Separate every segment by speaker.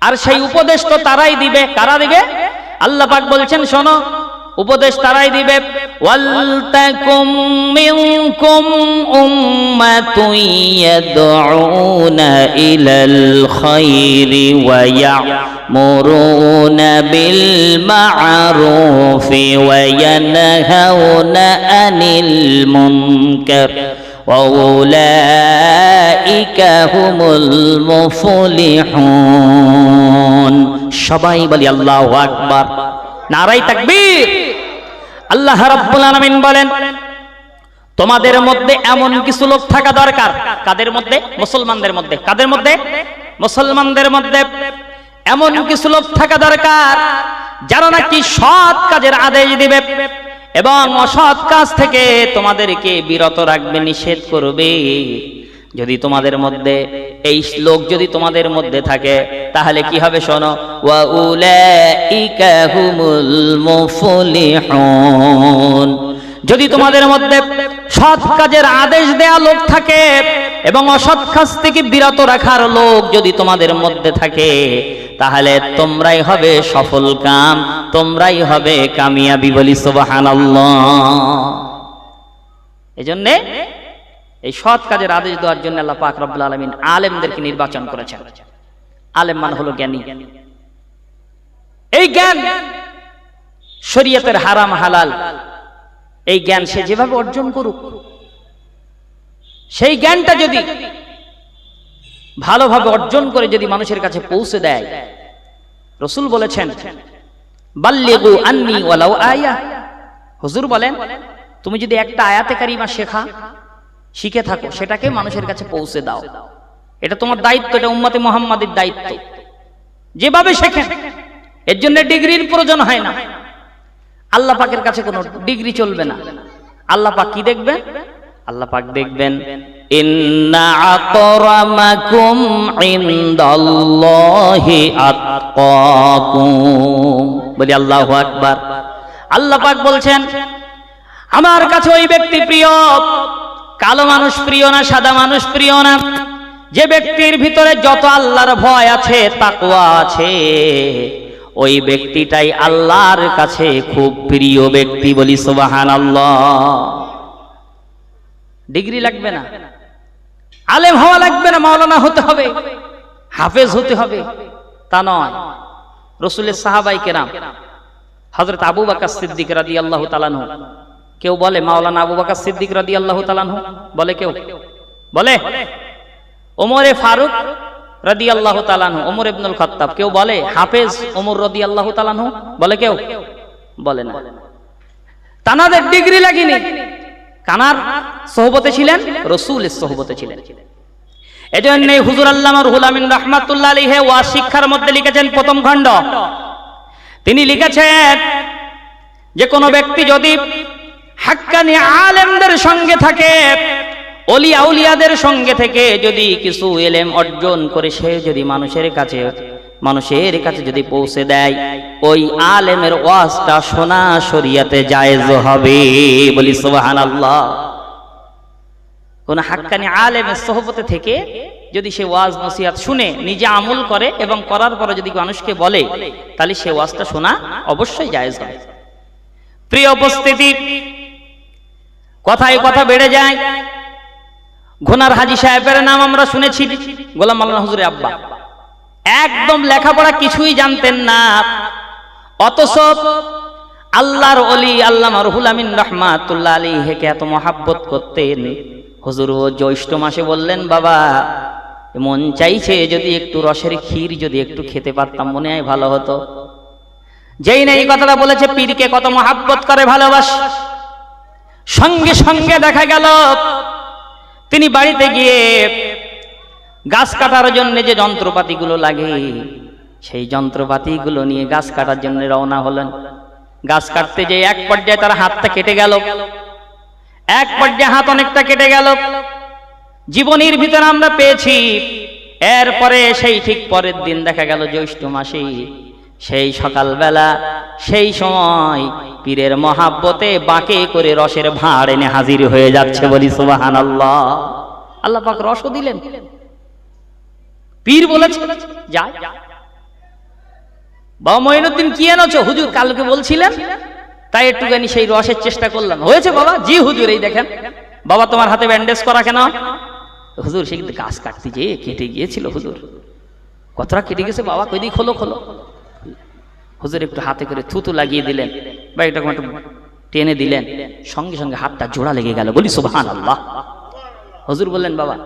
Speaker 1: আর সেই উপদেশ তো তারাই দিবে। কারা দিবে? আল্লাহ পাক বলছেন, শোনো, উপদেশ তারাই দিবে। ওয়ালতাকুম মিনকুম মুনকার। সবাই বলি আল্লাহ আকবার। নারাই তাকবীর। আল্লাহ রাব্বুল আলামিন বলেন, তোমাদের মধ্যে এমন কিছু লোক থাকা দরকার। কাদের মধ্যে? মুসলমানদের মধ্যে। কাদের মধ্যে? মুসলমানদের মধ্যে এমন কিছু লোক থাকা দরকার, যারা নাকি সৎ কাজের আদেশ দিবে। এবং অসৎ কাজ থেকে তোমাদেরকে বিরত রাখবে, নিষেধ করবে। যদি তোমাদের মধ্যে, এই শ্লোক যদি তোমাদের মধ্যে থাকে, তাহলে কি হবে শোনো? ওয়া উলাইকা হুমুল মুফলিহুন। যদি তোমাদের মধ্যে সৎ কাজের আদেশ দেয়া লোক থাকে এবং অসৎ কাজ থেকে বিরত রাখার লোক যদি তোমাদের মধ্যে থাকে, তাহলে তোমরাই হবে সফল কাম, তোমরাই হবে কামিয়াবি বলি সুবহানাল্লাহ। এই জন্যে এই সৎ কাজের আদেশ দেওয়ার জন্য আল্লাহ পাক রব্বুল আলামিন আলেমদেরকে নির্বাচন করেছেন। আলেম মানে হলো জ্ঞানী। এই জ্ঞান শরীয়তের হারাম, হালাল এই জ্ঞান সে যেভাবে অর্জন করুক, সেই জ্ঞানটা যদি ভালোভাবে অর্জন করে যদি মানুষের কাছে পৌঁছে দেয়, রসুল বলেছেন হুজুর বলেন, তুমি যদি একটা আয়াতে কারিমা শেখা, শিখে থাকো, সেটাকে মানুষের কাছে পৌঁছে দাও। এটা তোমার দায়িত্ব, এটা উম্মতে মোহাম্মদের দায়িত্ব। যেভাবে শেখেন, এর জন্য ডিগ্রির প্রয়োজন হয় না। আল্লাহ পাকের কাছে কোনো ডিগ্রি চলবে না। আল্লাহ পাক কি দেখবেন আল্লাহ পাক দেখবেন, ইন্না আকরামাকুম ইনদাল্লাহি আতকাকুম। বলি, আল্লাহু আকবার। আল্লাহ পাক বলছেন, আমার কাছে ওই ব্যক্তি প্রিয়, কালো মানুষ প্রিয় না, সাদা মানুষ প্রিয় না। যে ব্যক্তির ভিতরে যত আল্লাহর ভয় আছে, তাকওয়া আছে। ওই ব্যক্তিটাই আল্লাহর কাছে খুব প্রিয় ব্যক্তি বলি সুবাহান ডিগ্রি লাগবে না। আলেম হওয়া লাগবে না, মাওলানা হতে হবে। হাফেজ হতে হবে। তা নয়। রসুলের সাহাবাই কেরাম হজরত আবু বাকা সিদ্দিক রাদি আল্লাহ তালানহ কেউ বলে, মাওলানা আবু বাকার সিদ্দিক রাদি আল্লাহ তালানহ বলে কেউ। বলে, ওমরে ফারুক রদি আল্লাহ ওমর ইবনুল খত্তাব, কেউ বলে, হাফেজ ওমর রদি আল্লাহ বলে কেউ? বলে না। তানাদের ডিগ্রি কানার ছিলেন, রসুলের ছিলেন। এজন্য হুজুর আমিন রহমাতুল্লাহ ওয়া শিক্ষার মধ্যে লিখেছেন প্রথম খণ্ড। তিনি লিখেছেন, যে কোনো ব্যক্তি যদি হাক্কানি আলেমদের সঙ্গে থাকে অলি আউলিয়াদের সঙ্গে থেকে যদি কিছু এলেম অর্জন করে সে যদি মানুষের কাছে মানুষের কাছে যদি পৌঁছে দেয়, ওই আলেমের ওয়াজটা শোনা শরিয়াতে জায়েজ হবে বলি সুবাহান আল্লাহ কোন হাক্কানি আলেমের সহবতে থেকে যদি সে ওয়াজ নসিহাত শুনে, নিজে আমল করে এবং করার পরে যদি মানুষকে বলে, তাহলে সে ওয়াজটা শোনা অবশ্যই জায়েজ হবে। প্রিয় উপস্থিতি, কথায় কথা বেড়ে যায় ঘোনার হাজি সাহেবের নাম আমরা শুনেছি। গোলাম আল্লাহ হুজুরের আব্বা। একদম লেখাপড়া কিছুই জানতেন না। অথচ আল্লাহর অলি আল্লাহ রহুল আমিন রহমাতুল্লাহ আলী হেকে এত মহাব্বত করতেন। হুজুর ও জ্যৈষ্ঠ মাসে বললেন, বাবা, মন চাইছে যদি একটু রসের ক্ষীর যদি একটু খেতে পারতাম, মনে হয় ভালো হতো। যেই না এই কথাটা বলেছে, পীরকে কত মহাব্বত করে ভালোবাস। সঙ্গে সঙ্গে দেখা গেল তিনি বাড়িতে গিয়ে গাছ কাটার জন্য যে যন্ত্রপাতিগুলো লাগে, সেই যন্ত্রপাতিগুলো নিয়ে গাছ কাটার জন্য রওনা হলেন। গাছ কাটতে যে এক পর্যায়ে তার হাতটা কেটে গেল। এক পর্যায়ে হাত অনেকটা কেটে গেল। জীবনের ভিতরে আমরা পেয়েছি। এরপরে সেই ঠিক পরের দিন দেখা গেল জ্যৈষ্ঠ মাসে সেই সকালবেলা, সেই সময় পীরের মহাব্বতে বাঁকে করে রসের ভাঁড় এনে হাজির হয়ে যাচ্ছে বলি সুবাহান আল্লাহ আল্লাহ পাক রসও দিলেন। পীর বলেছে যায় বাবা মঈনুদ্দিন, কি এনেছো? হুজুর কালকে বলছিলেন, তাই একটুখানি সেই রসের চেষ্টা করলাম। হয়েছে বাবা, জি হুজুর, এই দেখেন। বাবা, তোমার হাতে ব্যান্ডেজ করা কেন? হুজুর সে কিন্তু গাছ কাটতে যে কেটে গিয়েছিল হুজুর। কতটা কেটে গেছে বাবা? কই দিই খোলো খোলো। হুজুর একটু হাতে করে থুতু লাগিয়ে দিলেন বা এটা একটু টেনে দিলেন, সঙ্গে সঙ্গে হাতটা জোড়া লেগে গেল, বলি সুবহান আল্লাহ হুজুর বললেন, বাবা,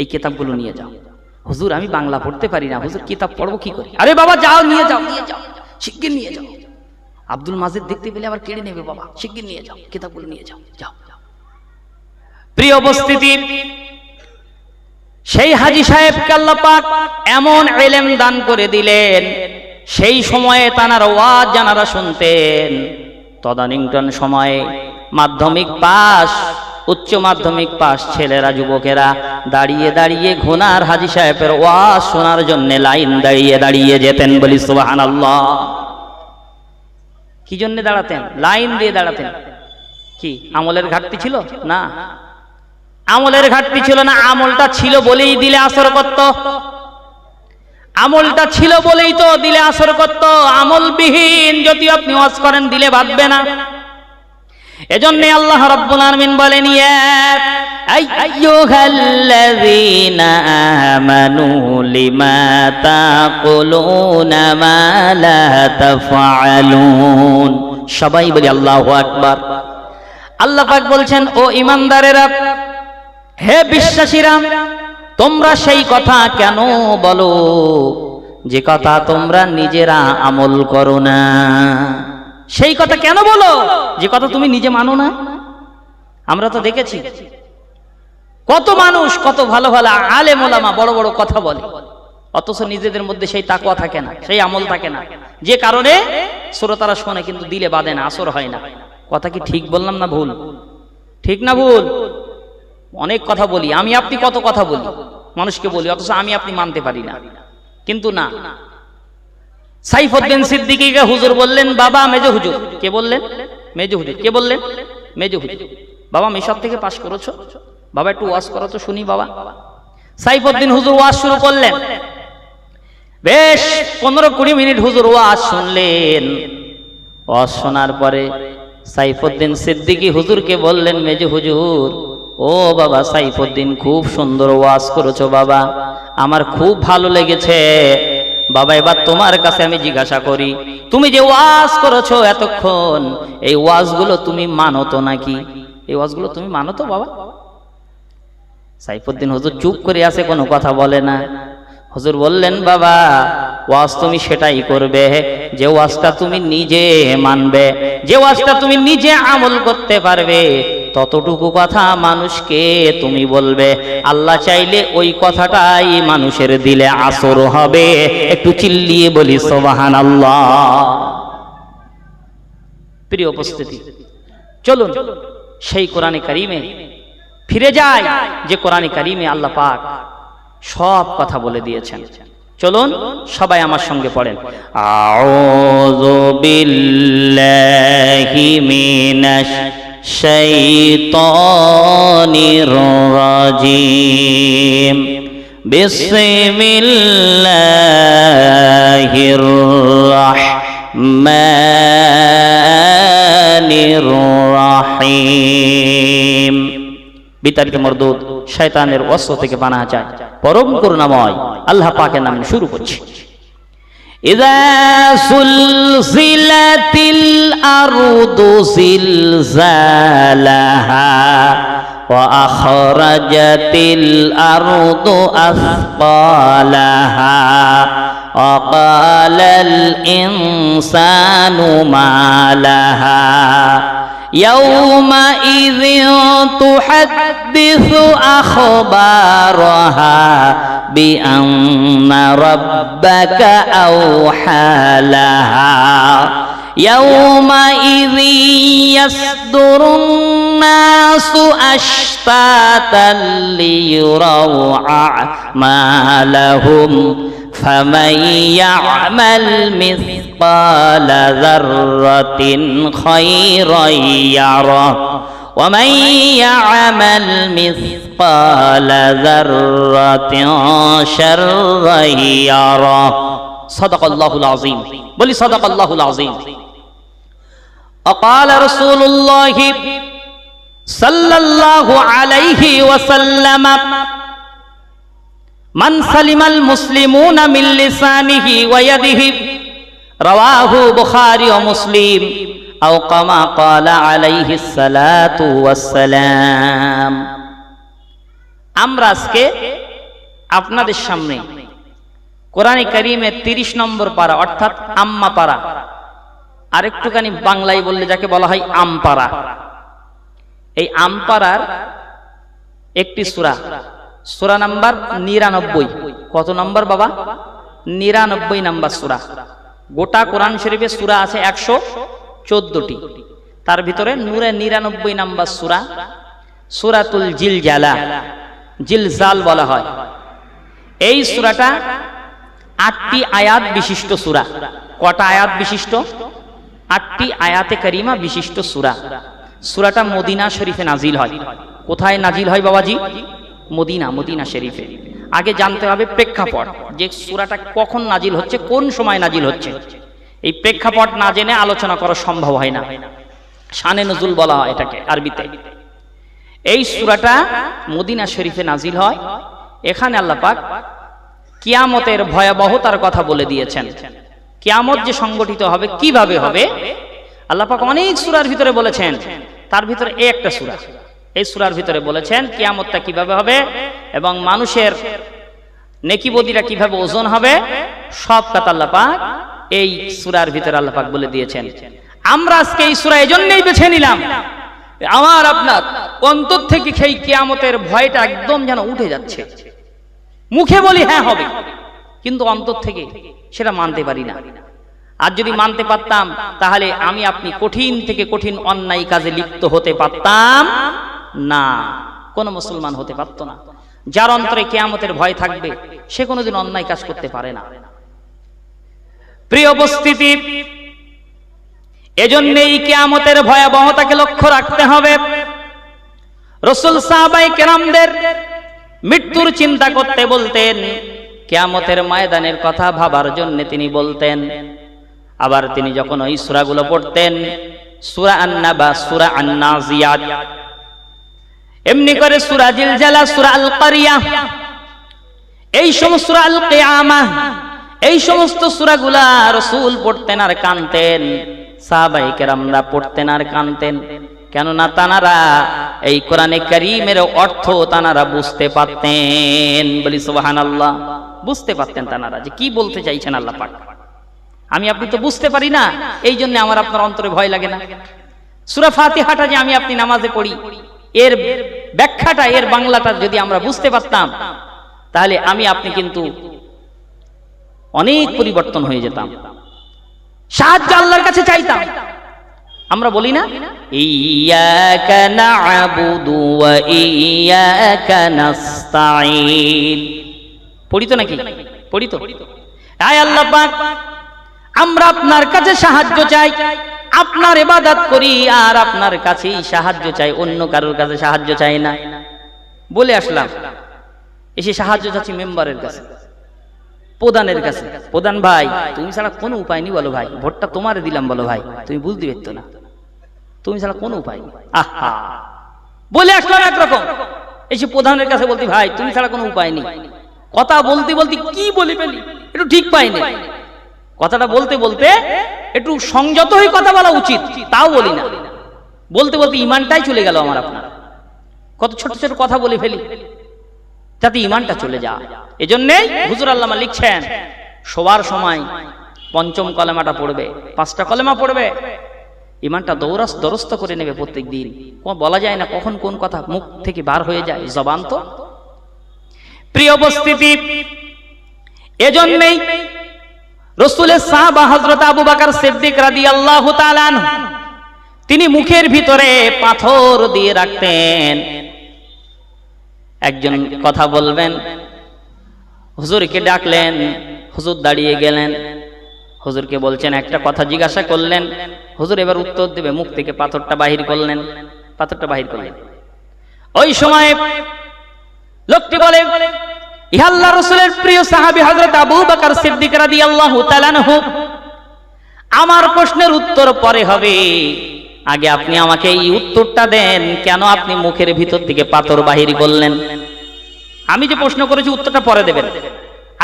Speaker 1: এই কিতাবগুলো নিয়ে যাও। হুজুর, আমি বাংলা পড়তে পারি না, হুজুর কিতাব পড়ব কি করে? আরে বাবা, যাও, নিয়ে যাও। নিয়ে যাও শিগগির নিয়ে যাও। আব্দুল মাজেদ দেখতে পেলে আবার কেড়ে নেবে, বাবা। শিগগির নিয়ে যাও, কিতাবগুলো নিয়ে যাও। যাও। প্রিয় উপস্থিতি, সেই হাজি সাহেবকে আল্লাহ এমন এলেম দান করে দিলেন সেই সময়ে তানার ওয়াজ জানারা শুনতেন, তদানীন্তন সময়ে মাধ্যমিক পাস উচ্চ মাধ্যমিক পাস ছেলেরা, যুবকেরা দাঁড়িয়ে দাঁড়িয়ে ঘোনার হাজি সাহেবের ওয়াজ শোনার জন্য লাইন দাঁড়িয়ে দাঁড়িয়ে যেতেন বলি সুবাহান কি জন্যে দাঁড়াতেন? লাইন দিয়ে দাঁড়াতেন। কি, আমলের ঘাটতি ছিল? না। আমলের ঘাটতি ছিল না, আমলটা ছিল বলেই দিলে আসর করত। আমলটা ছিল বলেই তো দিলে আসর করত। আমলবিহীন যদি আপনি ওয়াজ করেন, দিলে বাঁধবে না। এজন্য আল্লাহ রাব্বুল আলামিন বলেন, ইয়া সবাই বলি আল্লাহু আকবার। আল্লাহ পাক বলছেন, ও ইমানদারেরা, হে বিশ্বাসীরা তোমরা সেই কথা কেন বলো? যে কথা তোমরা নিজেরা আমল করো না। সেই কথা কেন বলো? যে কথা তুমি নিজে মানো না? আমরা তো দেখেছি। কত মানুষ, কত ভালো ভালো আলে মোলামা বড় বড় কথা বলে। অথচ নিজেদের মধ্যে সেই তাকুয়া থাকে না, সেই আমল থাকে না। যে কারণে শ্রোতারা শোনে কিন্তু দিলে বাদে না, আসর হয় না। কথা কি ঠিক বললাম না ভুল? ঠিক না ভুল? অনেক কথা বলি, আমি আপনি কত কথা বলি? মানুষকে বলি, অথচ আমি আপনি মানতে পারি না। কিন্তু না। সাইফুদ্দিন সিদ্দিকীকে হুজুর বললেন, বাবা, মেজো হুজুর। কে বললেন? মেজো হুজুর। কে বললেন? মেজো হুজুর। বাবা মেশাব থেকে পাশ করেছ? বাবা, একটু ওয়াজ করো তো শুনি বাবা। সাইফুদ্দিন হুজুর ওয়াজ শুরু করলেন। বেশ পনেরো কুড়ি মিনিট হুজুর ওয়াজ শুনলেন। ওয়াজ শোনার পরে সাইফুদ্দিন সিদ্দিকী হুজুরকে বললেন, মেজো হুজুর ও বাবা, সাইফুদ্দিন, খুব সুন্দর ওয়াজ করেছ বাবা। আমার খুব ভালো লেগেছে। বাবা, এবার তোমার কাছে আমি জিজ্ঞাসা করি, তুমি যে ওয়াজ করেছ এতক্ষণ, এই ওয়াজগুলো তুমি মানো তো নাকি? এই ওয়াজগুলো তুমি মানো তো বাবা। সাইফুদ্দিন হুজুর চুপ করে আছে, কোনো কথা বলে না। হুজুর বললেন, বাবা, ওয়াজ তুমি সেটাই করবে, যে ওয়াজটা তুমি নিজে মানবে, যে ওয়াজটা তুমি নিজে আমল করতে পারবে ততটুকু কথা মানুষকে তুমি বলবে। আল্লাহ চাইলে ওই কথাটাই মানুষের দিলে আসর হবে। একটু চিল্লিয়ে বলি সোবাহান আল্লাহ প্রিয় উপস্থিতি, চলুন সেই কোরআনে কারিমে ফিরে যায় যে কোরআনে কারিমে আল্লাহ পাক সব কথা বলে দিয়েছেন। চলুন সবাই আমার সঙ্গে পড়েন। আউযু বিল্লাহি মিনাশ শাইতানির রাজিম বিসমিল্লাহির রাহমানির রাহিম। বিতাড়িত মরদুদ শয়তানের অস্ত্র থেকে বানা যায় পরম করুণাময়, আল্লাহ পাকের নামে শুরু করছি। إذا سلسلت الأرض زلزالها وأخرجت الأرض أثقالها وقال الإنسان ما لها يومئذ تحدث أخبارها بأن ربك أوحى لها. يومئذ يصدر الناس الناس أشتاتا ليروا أعمالهم فمن يعمل مثقال ذرة خيرا يره. ومن يعمل مثقال ذرة شرا يره. صدق الله العظيم. بل صدق الله العظيم. وقال رسول الله সাল্লাল্লাহু আলাইহি ওয়াসাল্লাম, মান সালিমাল মুসলিমুনা মিন লিসানিহি ওয়া ইয়াদিহি রাওয়াহু বুখারী ওয়া মুসলিম, আও কামা ক্বালা আলাইহি সালাতু ওয়াসসালাম আমরা আজকে আপনাদের সামনে কোরআনে করিমের তিরিশ নম্বর পারা, অর্থাৎ আম্মা পারা, আরেকটুখানি বাংলায় বললে যাকে বলা হয় আম আমপাড়া এই আমপারার একটি সুরা। সুরা নাম্বার নিরানব্বই। কত নম্বর বাবা? নিরানব্বই নাম্বার সুরা। গোটা কোরআন শরীফে সুরা আছে একশো চোদ্দটি। তার ভিতরে নূরে নিরানব্বই নাম্বার সুরা, সুরাতুল জিল জালা জিল জাল বলা হয়। এই সুরাটা আটটি আয়াত বিশিষ্ট সুরা। কটা আয়াত বিশিষ্ট? আটটি আয়াতে করিমা বিশিষ্ট সুরা। সুরাটা মদিনা শরীফে নাজিল হয়। কোথায় নাজিল হয় বাবাজি? মদিনা মদিনা শরীফে। আগে জানতে হবে প্রেক্ষাপট, যে সুরাটা কখন নাজিল হচ্ছে, কোন সময় নাজিল হচ্ছে। এই প্রেক্ষাপট না জেনে আলোচনা করা সম্ভব হয় না। শানে নজুল বলা হয় এটাকে আরবিতে। এই সুরাটা মদিনা শরীফে নাজিল হয়। এখানে আল্লাহ পাক কিয়ামতের ভয়াবহতার কথা বলে দিয়েছেন। কিয়ামত যে সংগঠিত হবে, কীভাবে হবে? আল্লাহ পাক অনেক সুরার ভিতরে বলেছেন, তার ভিতরে একটা সুরা। এই সুরার ভিতরে বলেছেন, কিয়ামতটা কীভাবে হবে এবং মানুষের নেকি বদিরা কীভাবে ওজন হবে, সব কথা আল্লাহ পাক এই সুরার ভিতরে আল্লাহ পাক বলে দিয়েছেন। আমরা আজকে এই সুরা এজন্যই বেছে নিলাম। আমার, আপনার অন্তর থেকে সেই কিয়ামতের ভয়টা একদম যেন উঠে যাচ্ছে। মুখে বলি হ্যাঁ হবে, কিন্তু অন্তর থেকে সেটা মানতে পারি না। আর যদি মানতে পারতাম, তাহলে আমি আপনি কঠিন থেকে কঠিন অন্যায় কাজে লিপ্ত হতে পারতাম না। কোন মুসলমান হতে পারতো না। যার অন্তরে কেয়ামতের ভয় থাকবে, সে কোনোদিন অন্যায় কাজ করতে পারে না। প্রিয় উপস্থিতি, এজন্যই কেয়ামতের ভয়াবহতাকে লক্ষ্য রাখতে হবে। রসুল সাহাবাই কেরামদের মৃত্যুর চিন্তা করতে বলতেন, কেয়ামতের ময়দানের কথা ভাবার জন্য তিনি বলতেন আবার তিনি যখন ওই সুরাগুলো পড়তেন, সুরা আন্না বা সুরা আন্না জিয়াদ এমনি করে সুরা জিলজালা, সুরা আল কারিয়া এই সমস্ত সুরা আল কিয়ামা এই সমস্ত সুরাগুলা রসুল পড়তেন আর কানতেন সাহাবাই কেরামরা পড়তেন আর কানতেন। কেননা তানারা এই কোরআনে করিমের অর্থ তানারা বুঝতে পারতেন। বলি সুবাহান আল্লাহ বুঝতে পারতেন তানারা যে কি বলতে চাইছেন আল্লাহ পাক। আমি আপনি তো বুঝতে পারি না এই জন্য আমার আপনার অন্তরে ভয় লাগে না। সুরা ফাতিহাটা যে আমি আপনি নামাজে পড়ি, এর ব্যাখ্যাটা, এর বাংলাটা যদি আমরা বুঝতে পারতাম, তাহলে আমি আপনি কিন্তু অনেক পরিবর্তন হয়ে যেতাম। সাহায্য আল্লাহর কাছে চাইতাম। আমরা বলি না ইয়াকা না'বুদু ওয়া ইয়াকা নাস্তাঈন। পড়ি তো নাকি? পড়ি তো? আয় আল্লাহ আমরা আপনার কাছে সাহায্য চাই। আপনার ইবাদত করি আর আপনার কাছেই সাহায্য চাই, অন্য কারোর কাছে সাহায্য চাই না। বলে আসলাম। এসে সাহায্য চাচ্ছি মেম্বারের কাছে, প্রধানের কাছে। প্রধান ভাই, তুমি ছাড়া কোনো উপায় নেই বলো ভাই। ভোটটা তোমারে দিলাম বলো ভাই। তুমি বুঝতে পারতো না। তুমি ছাড়া কোনো উপায় নেই। আহা! বলে আসলাম একরকম। এসে প্রধানের কাছে বলতি ভাই, তুমি ছাড়া কোনো উপায় নেই। কথা বলতে বলতে কি বলি ফেলি? একটু ঠিক পাইনি কথাটা বলতে বলতে একটু সংযত হয়ে কথা বলা উচিত, তাও বলি না। বলতে বলতে ইমানটাই চলে গেল আমার আপনার। কত ছোট ছোট কথা বলে ফেলি, যাতে ইমানটা চলে যায়। এজন্যেই হুজুর আল্লামা লিখছেন, শোবার সময় পঞ্চম কলেমাটা পড়বে, পাঁচটা কলেমা পড়বে। ইমানটা দৌরাস দরস্ত করে নেবে প্রত্যেক দিন। বলা যায় না কখন কোন কথা মুখ থেকে বার হয়ে যায়, জবান তো। প্রিয় উপস্থিতি, এজন্যই রসুলের সাহাবা হজরত আবু বাকার সিদ্দিক রাদি আল্লাহ তিনি মুখের ভিতরে পাথর দিয়ে রাখতেন। একজন কথা বলবেন, হুজুরকে ডাকলেন, হুজুর দাঁড়িয়ে গেলেন। হুজুরকে বলছেন, একটা কথা জিজ্ঞাসা করলেন, হুজুর এবার উত্তর দেবে, মুখ থেকে পাথরটা বাহির করলেন। পাথরটা বাহির করলেন। ওই সময় লোকটি বলে ইহা আল্লাহ রসুলের প্রিয় সাহাবী হযরত আবু বকর সিদ্দিক তাআলা আনহু। আমার প্রশ্নের উত্তর পরে হবে। আগে আপনি আমাকে এই উত্তরটা দেন, কেন আপনি মুখের ভিতর থেকে পাথর বাহির করলেন আমি যে প্রশ্ন করেছি উত্তরটা পরে দেবেন।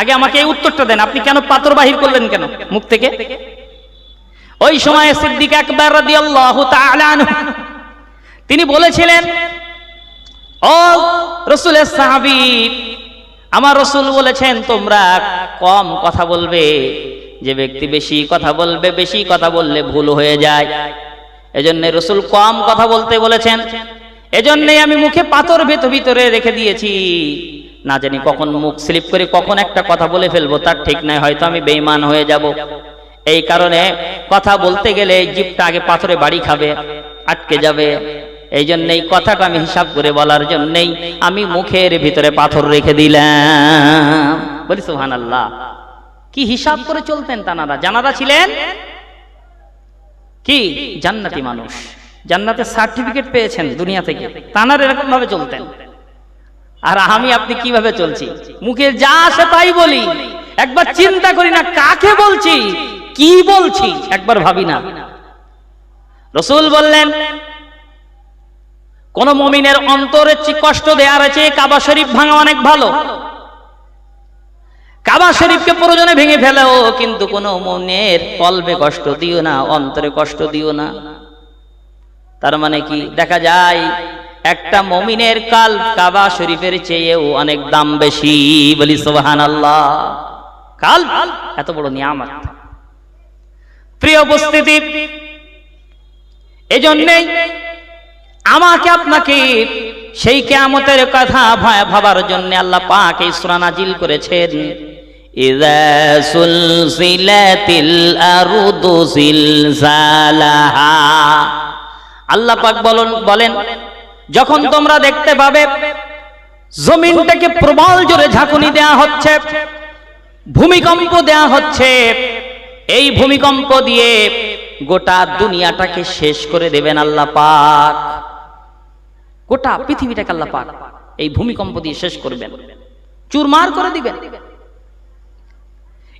Speaker 1: আগে আমাকে এই উত্তরটা দেন, আপনি কেন পাথর বাহির করলেন কেন মুখ থেকে? ওই সময় সিদ্দিক আকবর রাদিয়াল্লাহু তাআলা তিনি বলেছিলেন, ও রসুলের সাহাবী আমার রসুল বলেছেন, তোমরা কম কথা বলবে, যে ব্যক্তি বেশি কথা বলবে, বেশি কথা বললে ভুল হয়ে যায়। এজন্য রসুল কম কথা বলতে বলেছেন। এজন্যই আমি মুখে পাথর ভেতর ভিতরে রেখে দিয়েছি। না জানি কখন মুখ স্লিপ করে কখন একটা কথা বলে ফেলব, তার ঠিক নাই, হয়তো আমি বেইমান হয়ে যাব। এই কারণে কথা বলতে গেলে জিপটা আগে পাথরে বাড়ি খাবে, আটকে যাবে। এই জন্যই কথাটা আমি হিসাব করে বলার জন্যই আমি মুখের ভিতরে পাথর রেখে দিলাম। বলি সোহান আল্লাহ কি হিসাব করে চলতেন তানারা? জানারা ছিলেন? কি? জান্নাতি মানুষ। জান্নাতের সার্টিফিকেট পেয়েছেন দুনিয়া থেকে। তানার এরকম ভাবে চলতেন। আর আমি, আপনি কীভাবে চলছি? মুখে যা আসে তাই বলি। একবার চিন্তা করি না, কাকে বলছি? কি বলছি? একবার ভাবি না। রসুল বললেন কোন মমিনের অন্তরের কষ্ট দেওয়ার আছে কাবা শরীফ ভাঙা অনেক ভালো। কাবা শরীফকে প্রয়োজনে ভেঙে ফেলেও কিন্তু কোন মনের কলবে কষ্ট দিও না, অন্তরে কষ্ট দিও না। তার মানে কি? দেখা যায়, একটা মমিনের কাল কাবা শরীফের চেয়েও অনেক দাম বেশি বলি সোহান আল্লাহ কাল এত বড় নিয়ামত। প্রিয় উপস্থিতি, এজন্যই আমাকে আপনাকে সেই কেয়ামতের কথা ভয় ভাবার জন্য আল্লাহ পাক এই সূরা করেছেন। ইযা সুলসিলাতিল আরদু জিলজালাহা আল্লাহ পাক বলেন বলেন, যখন তোমরা দেখতে পাবে জমিনটাকে প্রবল জোরে ঝাঁকুনি দেয়া হচ্ছে, ভূমিকম্প দেয়া হচ্ছে, এই ভূমিকম্প দিয়ে গোটা দুনিয়াটাকে শেষ করে দেবেন আল্লাহ পাক। গোটা পৃথিবীটাকে আল্লাহ পাক এই ভূমিকম্প দিয়ে শেষ করবেন। চুরমার করে দিবেন।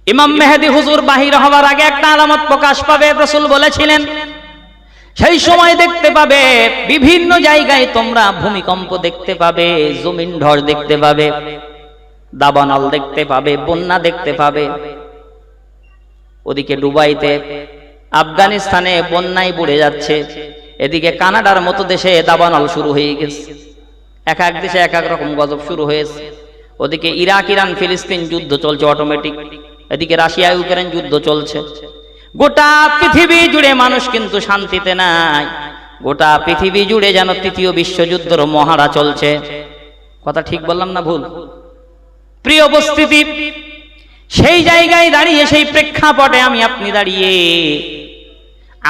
Speaker 1: ইমাম মেহেদি হুজুর বাহির হওয়ার আগে একটা আলামত প্রকাশ পাবে, রসুল বলেছিলেন, সেই সময় দেখতে পাবে, বিভিন্ন জায়গায় তোমরা ভূমিকম্প দেখতে পাবে, জমিন ঢর দেখতে পাবে, দাবানল দেখতে পাবে, বন্যা দেখতে পাবে। ওদিকে ডুবাইতে আফগানিস্তানে বন্যায় বুড়ে যাচ্ছে। এদিকে কানাডার মতো দেশে দাবানল শুরু হয়ে গেছে। এক এক দেশে এক এক রকম গজব শুরু হয়েছে। ওদিকে ইরাক, ইরান, ফিলিস্তিন, যুদ্ধ চলছে অটোমেটিক এদিকে রাশিয়া, ইউক্রেন যুদ্ধ চলছে। গোটা পৃথিবী জুড়ে মানুষ কিন্তু শান্তিতে নাই। গোটা পৃথিবী জুড়ে যেন তৃতীয় বিশ্বযুদ্ধের মহারা চলছে। কথা ঠিক বললাম না ভুল? প্রিয় উপস্থিতি, সেই জায়গায় দাঁড়িয়ে, সেই প্রেক্ষাপটে আমি আপনি দাঁড়িয়ে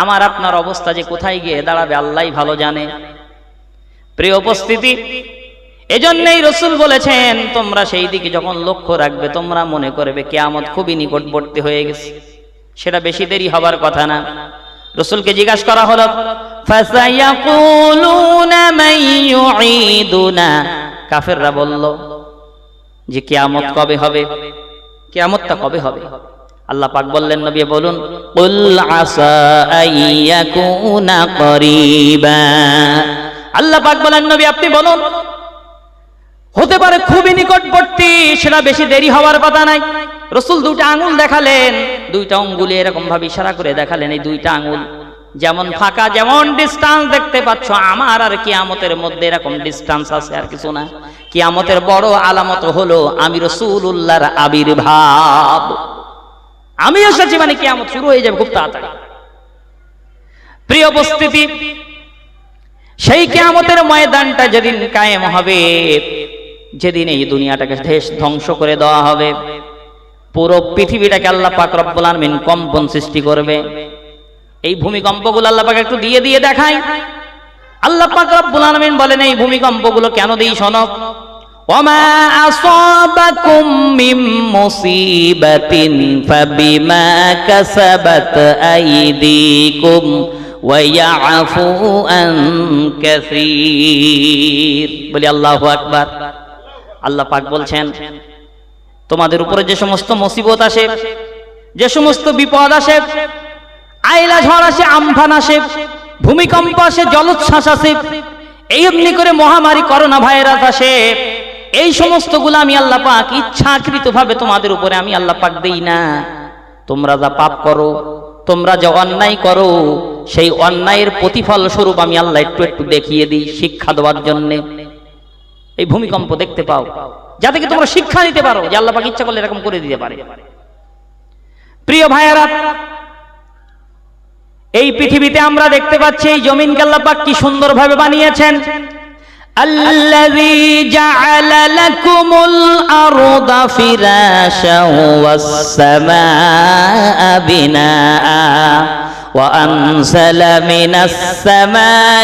Speaker 1: আমার আপনার অবস্থা যে কোথায় গিয়ে দাঁড়াবে আল্লাহ ভালো জানে। প্রিয় উপস্থিতি, এজন্যই রসুল বলেছেন, তোমরা সেই দিকে যখন লক্ষ্য রাখবে, তোমরা মনে করবে কেয়ামত খুবই নিকটবর্তী হয়ে গেছে। সেটা বেশি দেরি হবার কথা না। রসুলকে জিজ্ঞাসা করা হলো কাফেররা বলল, যে কিয়ামত কবে হবে? কিয়ামতটা কবে হবে? আল্লাহ পাক বললেন, নবী বলুন আল্লাহ পাক বলেন, নবী, আপনি বলুন, হতে পারে খুবই নিকটবর্তী, সেটা বেশি দেরি হওয়ার কথা নাই। রসুল দুইটা আঙুল দেখালেন, দুইটা আঙ্গুলে এরকম ভাবে ইশারা করে দেখালেন, এই দুইটা আঙুল। যেমন ফাঁকা, যেমন ডিস্টান্স দেখতে পাচ্ছ, আমার আর কিয়ামতের মধ্যে এরকম ডিস্টান্স আছে আর কিছু না। কিয়ামতের বড় আলামত হলো আমি রসুল্লাহর আবির্ভাব। আমি এসেছি মানে কিয়ামত শুরু হয়ে যাবে খুব তাড়াতাড়ি। প্রিয় উপস্থিতি, সেই কিয়ামতের ময়দানটা যেদিন কায়েম হবে, যেদিন এই দুনিয়াটাকে শেষ ধ্বংস করে দেওয়া হবে, পুরো পৃথিবীটাকে আল্লাহ পাক রব্বুল আলামিন কম্পন সৃষ্টি করবে। এই ভূমিকম্পগুলো আল্লাহ পাক একটু দিয়ে দিয়ে দেখায় আল্লাহ পাক রব্বুল আলামিন বলেন, এই ভূমিকম্পগুলো কেন দিই, শোনো? وما أصابكم من مصيبة فبما كسبت أيديكم ويعفو عن كثير বলি আল্লাহু আকবার আল্লাহ পাক বলছেন তোমাদের উপরে যে সমস্ত মুসিবত আসে যে সমস্ত বিপদ আসে আইলা ঝড় আসে আমফান আসে ভূমিকম্প আসে জলোচ্ছ্বাস আসে এই এমনি করে মহামারী করোনা ভাইরাস আসে এই সমস্তগুলো আমি আল্লাহ পাক ইচ্ছাকৃত ভাবে তোমাদের উপরে আমি আল্লাহ পাক দেই না। তোমরা যা পাপ করো, তোমরা যা অন্যায় করো, সেই অন্যায়ের প্রতিফল স্বরূপ আমি আল্লাহ একটু একটু দেখিয়ে দিই শিক্ষা দেওয়ার জন্যে। এই ভূমিকম্প দেখতে পাও। যাতে কি তোমরা শিক্ষা নিতে পারো যে আল্লাহ পাক ইচ্ছা করলে এরকম করে দিতে পারে। প্রিয় ভাইয়ারা, এই পৃথিবীতে আমরা দেখতে পাচ্ছি এই জমিনকে আল্লাহ পাক কি সুন্দরভাবে বানিয়েছেন। الذي جعل لكم الأرض فراشا والسماء بناء وأنزل من السماء